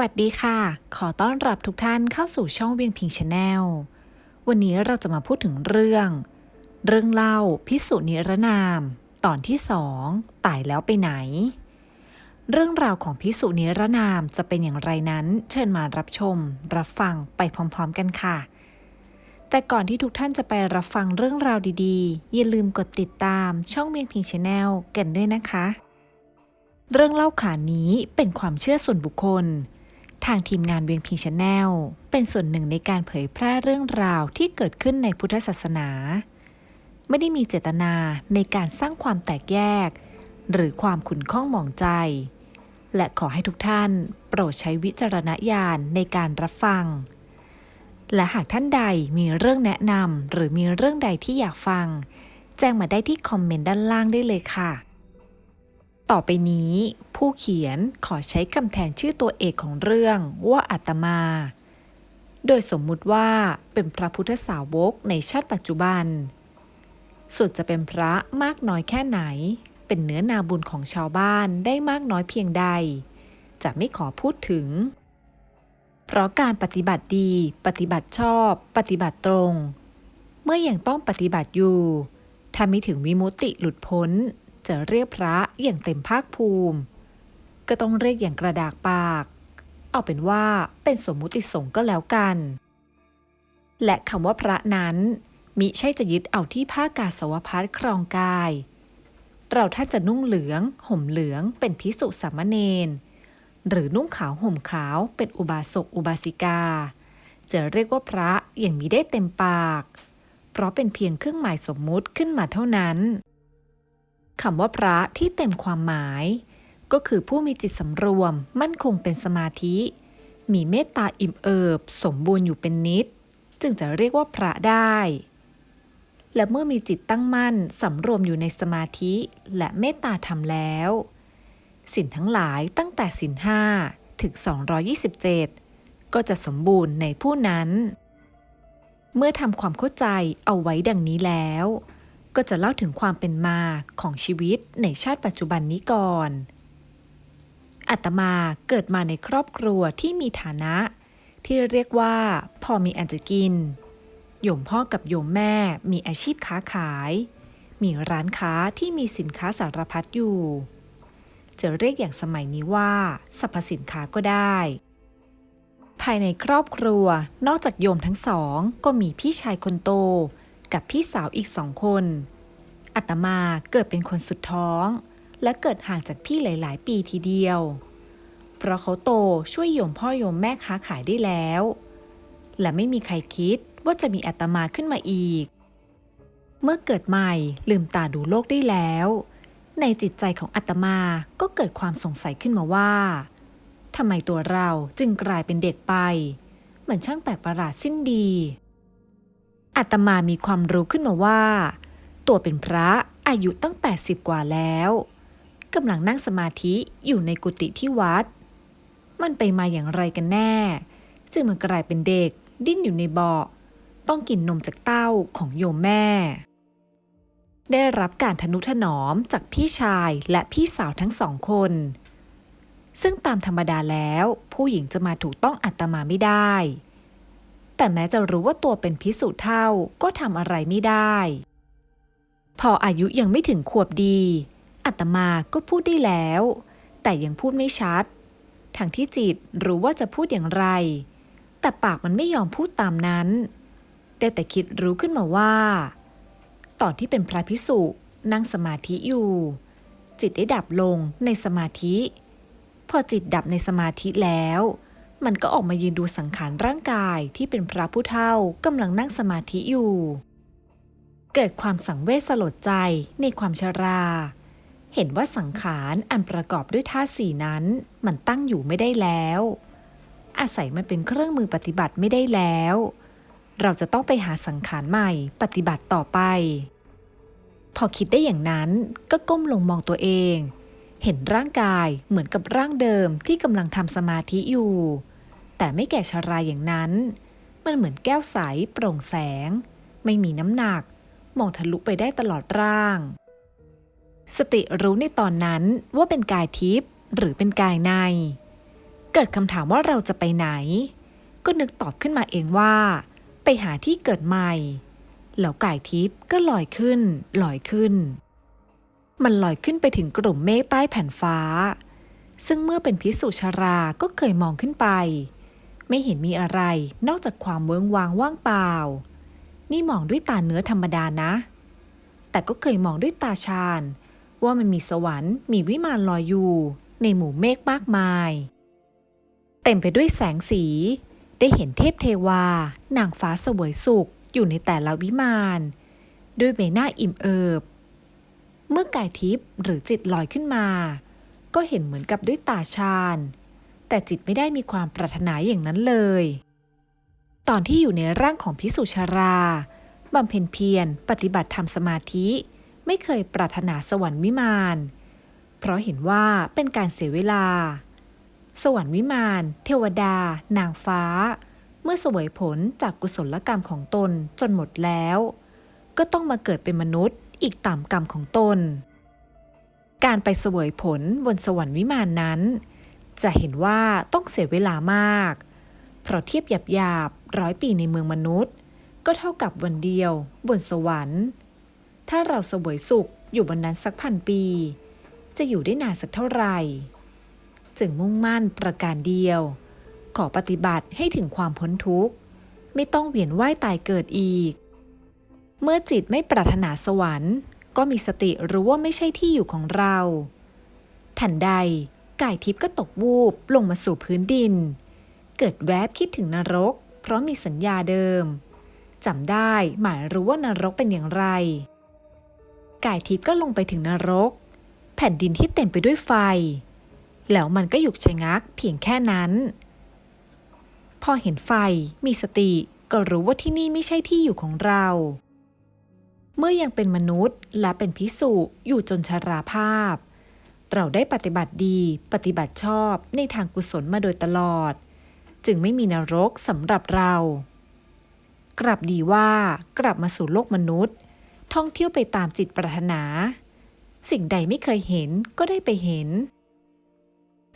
วัสดีค่ะ ขอต้อนรับทุกท่านเข้าสู่ช่องเวียงพิงชาแนล วันนี้เราจะมาพูดถึงเรื่อง เรื่องเล่าพิสุนิรนาม ตอนที่สองตายแล้วไปไหน เรื่องราวของพิสุนิรนามจะเป็นอย่างไรนั้น เชิญมารับชม รับฟังไปพร้อมๆกันค่ะ แต่ก่อนที่ทุกท่านจะไปรับฟังเรื่องราวดีๆ อย่าลืมกดติดตามช่องเวียงพิงชาแนลกันด้วยนะคะเรื่องเล่าขานี้เป็นความเชื่อส่วนบุคคล ทางทีมงานเวียงพิงชาแนลเป็นส่วนหนึ่งในการเผยแพร่เรื่องราวที่เกิดขึ้นในพุทธศาสนา ไม่ได้มีเจตนาในการสร้างความแตกแยก หรือความขุ่นข้องหมองใจ และขอให้ทุกท่านโปรดใช้วิจารณญาณในการรับฟัง และหากท่านใดมีเรื่องแนะนำหรือมีเรื่องใดที่อยากฟัง แจ้งมาได้ที่คอมเมนต์ด้านล่างได้เลยค่ะ ต่อไปนี้ ผู้เขียนขอใช้คำแทนชื่อตัวเอกของเรื่องว่าอาตมา โดยสมมุติว่าเป็นพระพุทธสาวกในชาติปัจจุบัน ส่วนจะเป็นพระมากน้อยแค่ไหน เป็นเนื้อนาบุญของชาวบ้านได้มากน้อยเพียงใด จะไม่ขอพูดถึง เพราะการปฏิบัติดี ปฏิบัติชอบ ปฏิบัติตรง เมื่ออยังต้องปฏิบัติอยู่ถ้าไม่ถึงวิมุตติหลุดพ้น จะเรียกพระอย่างเต็มภาคภูมิ ก็ต้องเรียกอย่างกระดากปาก เอาเป็นว่าเป็นสมมุติสงก็แล้วกัน และคำว่าพระนั้นมิใช่จะยึดเอาที่ผ้ากาสาวพัดครองกาย เราถ้าจะนุ่งเหลือง ห่มเหลืองเป็นพิสุสามเณรหรือนุ่งขาวห่มขาวเป็นอุบาสกอุบาสิกา จะเรียกว่าพระอย่างมีได้เต็มปาก เพราะเป็นเพียงเครื่องหมายสมมุติขึ้นมาเท่านั้น คำว่าพระที่เต็มความหมาย ก็คือผู้มีจิตสำรวม มั่นคงเป็นสมาธิ มีเมตตาอิ่มเอิบ สมบูรณ์อยู่เป็นนิด จึงจะเรียกว่าพระได้ และเมื่อมีจิตตั้งมั่นสำรวมอยู่ในสมาธิ และเมตตาธรรมแล้วสินทั้งหลายตั้งแต่สินห้าถึง 227 ก็จะสมบูรณ์ในผู้นั้น เมื่อทำความเข้าใจเอาไว้ดังนี้แล้ว ก็จะเล่าถึงความเป็นมาของชีวิตในชาติปัจจุบันนี้ก่อนอาตมาเกิดมาในครอบครัวที่มีฐานะ ที่เรียกว่า พอมีอันจะกิน โยมพ่อกับโยมแม่มีอาชีพค้าขาย มีร้านค้าที่มีสินค้าสารพัดอยู่ จะเรียกอย่างสมัยนี้ว่าสรรพสินค้าก็ได้ภายในครอบครัวนอกจากโยมทั้งสองก็มีพี่ชายคนโต กับพี่สาวอีกสองคนอาตมาเกิดเป็นคนสุดท้อง และเกิดห่างจากพี่หลาย ๆ ปีทีเดียว เพราะเขาโตช่วยโยมพ่อโยมแม่ค้าขายได้แล้ว และไม่มีใครคิดว่าจะมีอาตมาขึ้นมาอีก เมื่อเกิดใหม่ลืมตาดูโลกได้แล้ว ในจิตใจของอาตมาก็เกิดความสงสัยขึ้นมาว่าทำไมตัวเราจึงกลายเป็นเด็กไป เหมือนช่างแปลกประหลาดสิ้นดี อาตมามีความรู้ขึ้นมาว่า ตัวเป็นพระอายุตั้ง 80 กว่าแล้วกำลังนั่งสมาธิอยู่ในกุฏิที่วัด มันไปมาอย่างไรกันแน่ จึงมันกลายเป็นเด็กดิ้นอยู่ในเบาะต้องกินนมจากเต้าของโยมแม่ ได้รับการทนุถนอมจากพี่ชายและพี่สาวทั้งสองคน ซึ่งตามธรรมดาแล้วผู้หญิงจะมาถูกต้องอัตมาไม่ได้ แต่แม้จะรู้ว่าตัวเป็นพิสูจน์เท่าก็ทำอะไรไม่ได้ พออายุยังไม่ถึงขวบดี อัตมาก็พูดได้แล้ว แต่ยังพูดไม่ชัด ทั้งที่จิตรู้ว่าจะพูดอย่างไร แต่ปากมันไม่ยอมพูดตามนั้นได้แต่คิดรู้ขึ้นมาว่า ตอนที่เป็นพระพิสุนั่งสมาธิอยู่ จิตได้ดับลงในสมาธิ พอจิตดับในสมาธิแล้ว มันก็ออกมายืนดูสังขารร่างกายที่เป็นพระผู้เฒ่ากำลังนั่งสมาธิอยู่ เกิดความสังเวชสลดใจในความชรา เห็นว่าสังขารอันประกอบด้วยธาตุสี่นั้น มันตั้งอยู่ไม่ได้แล้ว อาศัยมันเป็นเครื่องมือปฏิบัติไม่ได้แล้ว เราจะต้องไปหาสังขารใหม่ปฏิบัติต่อไป พอคิดได้อย่างนั้นก็ก้มลงมองตัวเอง เห็นร่างกายเหมือนกับร่างเดิมที่กำลังทำสมาธิอยู่ แต่ไม่แก่ชาราอย่างนั้น มันเหมือนแก้วใสโปร่งแสง ไม่มีน้ำหนัก มองทะลุไปได้ตลอดร่าง สติรู้ในตอนนั้นว่าเป็นกายทิพย์หรือเป็นกายใน เกิดคำถามว่าเราจะไปไหน ก็นึกตอบขึ้นมาเองว่า ไปหาที่เกิดใหม่ แล้วกายทิพย์ก็ลอยขึ้นลอยขึ้น มันลอยขึ้นไปถึงกลุ่มเมฆใต้แผ่นฟ้า ซึ่งเมื่อเป็นพิสุชาราก็เคยมองขึ้นไป ไม่เห็นมีอะไรนอกจากความเวิ้งวางว่างเปล่า นี่มองด้วยตาเนื้อธรรมดานะ แต่ก็เคยมองด้วยตาชาญ ว่ามันมีสวรรค์มีวิมานลอยอยู่ ในหมู่เมฆมากมาย เต็มไปด้วยแสงสี ได้เห็นเทพเทวา นางฟ้าสวยสุขอยู่ในแต่ละวิมาน ด้วยใบหน้าอิ่มเอิบ เมื่อกายทิพย์หรือจิตลอยขึ้นมา ก็เห็นเหมือนกับด้วยตาชาญแต่จิตไม่ได้มีความปรารถนาอย่างนั้นเลย ตอนที่อยู่ในร่างของพิสุชาราบำเพ็ญเพียรปฏิบัติธรรมสมาธิ ไม่เคยปรารถนาสวรรค์วิมานเพราะเห็นว่าเป็นการเสียเวลา สวรรค์วิมาน เทวดา นางฟ้า เมื่อเสวยผลจากกุศลกรรมของตนจนหมดแล้ว ก็ต้องมาเกิดเป็นมนุษย์ อีกตามกรรมของตน การไปเสวยผลบนสวรรค์วิมานนั้น จะเห็นว่าต้องเสียเวลามาก เพราะเทียบหยาบๆร้อยปีในเมืองมนุษย์ ก็เท่ากับวันเดียว บนสวรรค์ ถ้าเราเสวยสุขอยู่บนนั้นสักพันปี จะอยู่ได้นานสักเท่าไหร่จึงมุ่งมั่นประการเดียว ขอปฏิบัติให้ถึงความพ้นทุกข์ ไม่ต้องเวียนว่ายตายเกิดอีก เมื่อจิตไม่ปรารถนาสวรรค์ ก็มีสติรู้ว่าไม่ใช่ที่อยู่ของเรา ทันใดกายทิพย์ก็ตกวูบลงมาสู่พื้นดิน เกิดแวบคิดถึงนรก เพราะมีสัญญาเดิมจำได้หมายรู้ว่านรกเป็นอย่างไร กายทิพย์ก็ลงไปถึงนรก แผ่นดินที่เต็มไปด้วยไฟ แล้วมันก็หยุกชะงักเพียงแค่นั้น พอเห็นไฟมีสติก็รู้ว่าที่นี่ไม่ใช่ที่อยู่ของเรา เมื่อยังเป็นมนุษย์และเป็นพิสุอยู่จนชราภาพ เราได้ปฏิบัติดีปฏิบัติชอบในทางกุศลมาโดยตลอด จึงไม่มีนรกสำหรับเรา กลับดีว่ากลับมาสู่โลกมนุษย์ ท่องเที่ยวไปตามจิตปรารถนา สิ่งใดไม่เคยเห็นก็ได้ไปเห็น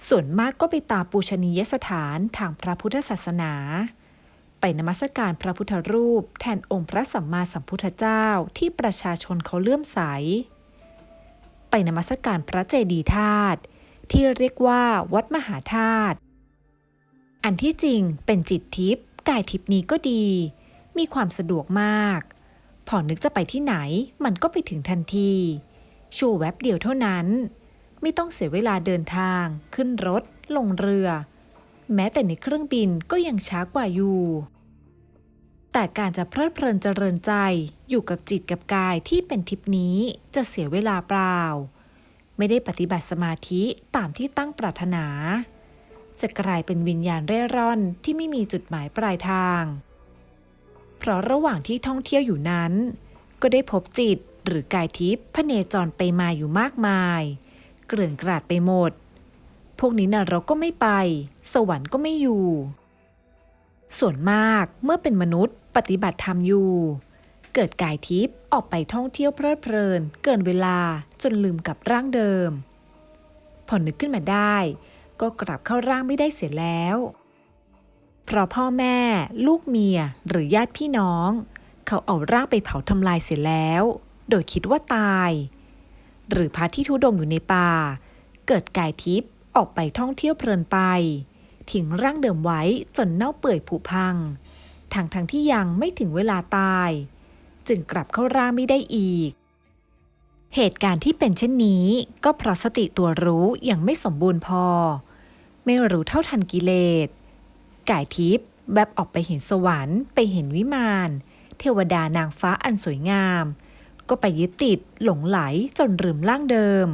ส่วนมากก็ไปตามปูชนียสถานทางพระพุทธศาสนา ไปนมัสการพระพุทธรูป แทนองค์พระสัมมาสัมพุทธเจ้าที่ประชาชนเขาเลื่อมใส ไปนมัสการพระเจดีย์ธาตุที่เรียกว่าวัดมหาธาตุ อันที่จริงเป็นจิตทิพย์กายทิพย์นี้ก็ดี มีความสะดวกมาก พอนึกจะไปที่ไหนมันก็ไปถึงทันทีชูแวบเดียวเท่านั้น ไม่ต้องเสียเวลาเดินทาง ขึ้นรถ ลงเรือ แม้แต่ในเครื่องบินก็ยังช้ากว่าอยู่ แต่การจะเพลิดเพลินเจริญใจอยู่กับจิตกับกายที่เป็นทิพนี้จะเสียเวลาเปล่า ไม่ได้ปฏิบัติสมาธิตามที่ตั้งปรารถนา จะกลายเป็นวิญญาณเร่ร่อนที่ไม่มีจุดหมายปลายทาง เพราะระหว่างที่ท่องเที่ยวอยู่นั้น ก็ได้พบจิตหรือกายทิพย์พเนจรไปมาอยู่มากมาย เกลื่อนกลาดไปหมด พวกนี้นรกก็ไม่ไป สวรรค์ก็ไม่อยู่ ส่วนมากเมื่อเป็นมนุษย์ปฏิบัติธรรมอยู่ เกิดกายทิพย์ออกไปท่องเที่ยวเพลิดเพลิน เกินเวลาจนลืมกับร่างเดิม พอนึกขึ้นมาได้ ก็กลับเข้าร่างไม่ได้เสียแล้ว เพราะพ่อแม่ ลูกเมียหรือญาติพี่น้อง เขาเอาร่างไปเผาทำลายเสียแล้ว โดยคิดว่าตาย หรือพระที่ทุดงอยู่ในป่า เกิดกายทิพย์ ออกไปท่องเที่ยวเพลินไป ทิ้งร่างเดิมไว้จนเน่าเปื่อยผุพังทางทางที่ยังไม่ถึงเวลาตาย จึงกลับเข้าร่างไม่ได้อีก เหตุการณ์ที่เป็นเช่นนี้ ก็เพราะสติตัวรู้ยังไม่สมบูรณ์พอ ไม่รู้เท่าทันกิเลสกายทิพย์แบบออกไปเห็นสวรรค์ไปเห็นวิมาน เทวดานางฟ้าอันสวยงาม ก็ไปยึดติดหลงไหลจนลืมร่างเดิม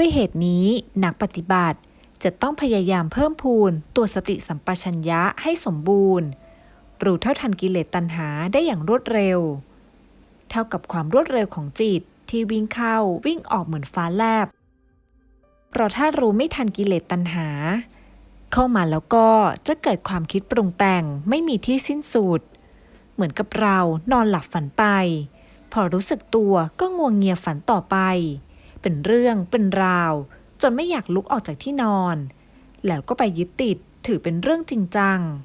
ด้วยเหตุนี้นักปฏิบัติจะต้องพยายามเพิ่มพูนตัวสติสัมปชัญญะให้สมบูรณ์ รู้เท่าทันกิเลสตัณหาได้อย่างรวดเร็ว เท่ากับความรวดเร็วของจิตที่วิ่งเข้าวิ่งออกเหมือนฟ้าแลบ เพราะถ้ารู้ไม่ทันกิเลสตัณหา เข้ามาแล้วก็จะเกิดความคิดปรุงแต่งไม่มีที่สิ้นสุด เหมือนกับเรานอนหลับฝันไป พอรู้สึกตัวก็งวงเงียฝันต่อไป เป็นเรื่องเป็นราว จนไม่อยากลุกออกจากที่นอน แล้วก็ไปยึดติดถือเป็นเรื่องจริงจัง